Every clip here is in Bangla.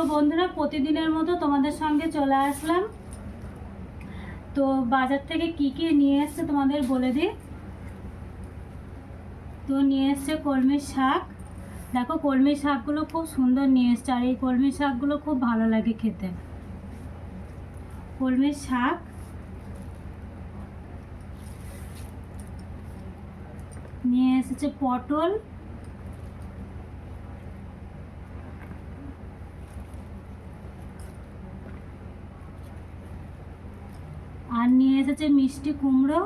তো বন্ধুরা, প্রতিদিনের মতো তোমাদের সঙ্গে চলে আসলাম। তো বাজার থেকে কি কি নিয়ে এসছে তোমাদের বলে দিই তো নিয়ে এসছে কলমির শাক। দেখো কলমির শাকগুলো খুব সুন্দর নিয়ে এসছে, আর এই কলমির শাকগুলো খুব ভালো লাগে খেতে। কলমির শাক। নিয়ে এসেছে পটল। আর নিয়ে এসেছে মিষ্টি কুমড়ো।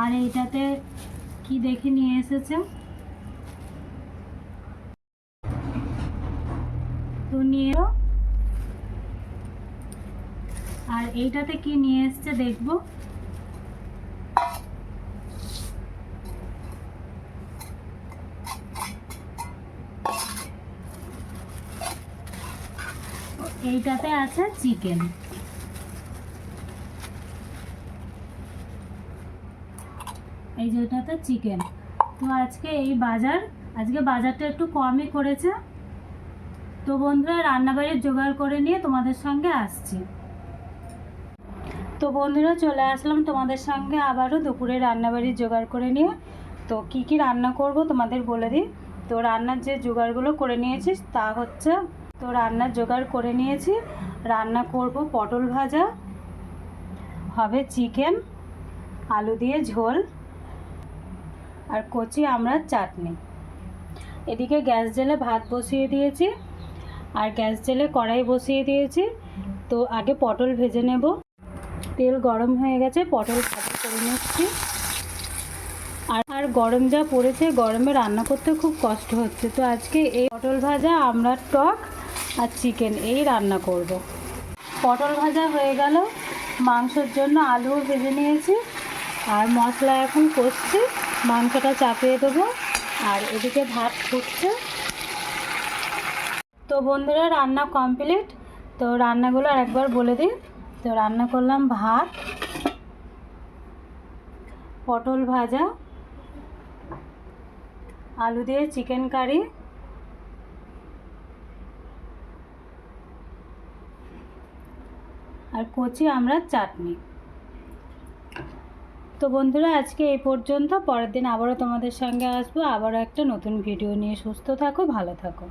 আর এইটাতে কি দেখে নিয়ে এসেছে? তো নিয়ে আর এইটাতে কি নিয়ে এসছে দেখব। এইটাতে আছে চিকেন। এই যে ওটাতে চিকেন। তো আজকে এই বাজার, আজকে বাজারটা একটু কমই করেছে। তো বন্ধুরা, রান্নাবাড়ির জোগাড় করে নিয়ে তোমাদের সঙ্গে আসছি। তো বন্ধুরা, চলে আসলাম তোমাদের সঙ্গে আবারও দুপুরে রান্নাবাড়ির জোগাড় করে নিয়ে। তো কি কি রান্না করব তোমাদের বলে দিই। তো রান্নার যে জোগাড়গুলো করে নিয়েছিস তা হচ্ছে তো রান্নার জোগাড় করে নিয়েছি। রান্না করব পটল ভাজা, হবে চিকেন, আলু দিয়ে ঝোল, আর কচি আমড়ার চাটনি। এদিকে গ্যাস জেলে ভাত বসিয়ে দিয়েছি, আর গ্যাস জেলে কড়াই বসিয়ে দিয়েছি। তো আগে পটল ভেজে নেব। তেল গরম হয়ে গেছে, পটল ভাজা করে নিচ্ছি। আর আর গরম যা পড়েছে, গরমে রান্না করতে খুব কষ্ট হচ্ছে। তো আজকে এই পটল ভাজা, আমড়ার টক আর চিকেন এই রান্না করব। পটল ভাজা হয়ে গেল। মাংসের জন্য আলুও ভেজে নিয়েছি। আর মশলা এখন কষছি। মাংসটা চাপিয়ে দেবো। আর এদিকে ভাত ফুটছে। তো বন্ধুরা, রান্না কমপ্লিট। তো রান্নাগুলো আর একবার বলে দিই। তো রান্না করলাম ভাত, পটল ভাজা, আলু দিয়ে চিকেন কারি আর কচি আমরা চাটনি। তো বন্ধুরা, আজকে এই পর্যন্ত। পরের দিন আবারও তোমাদের সঙ্গে আসব। আবারও একটা নতুন ভিডিও নিয়ে। সুস্থ থাকো, ভালো থাকো।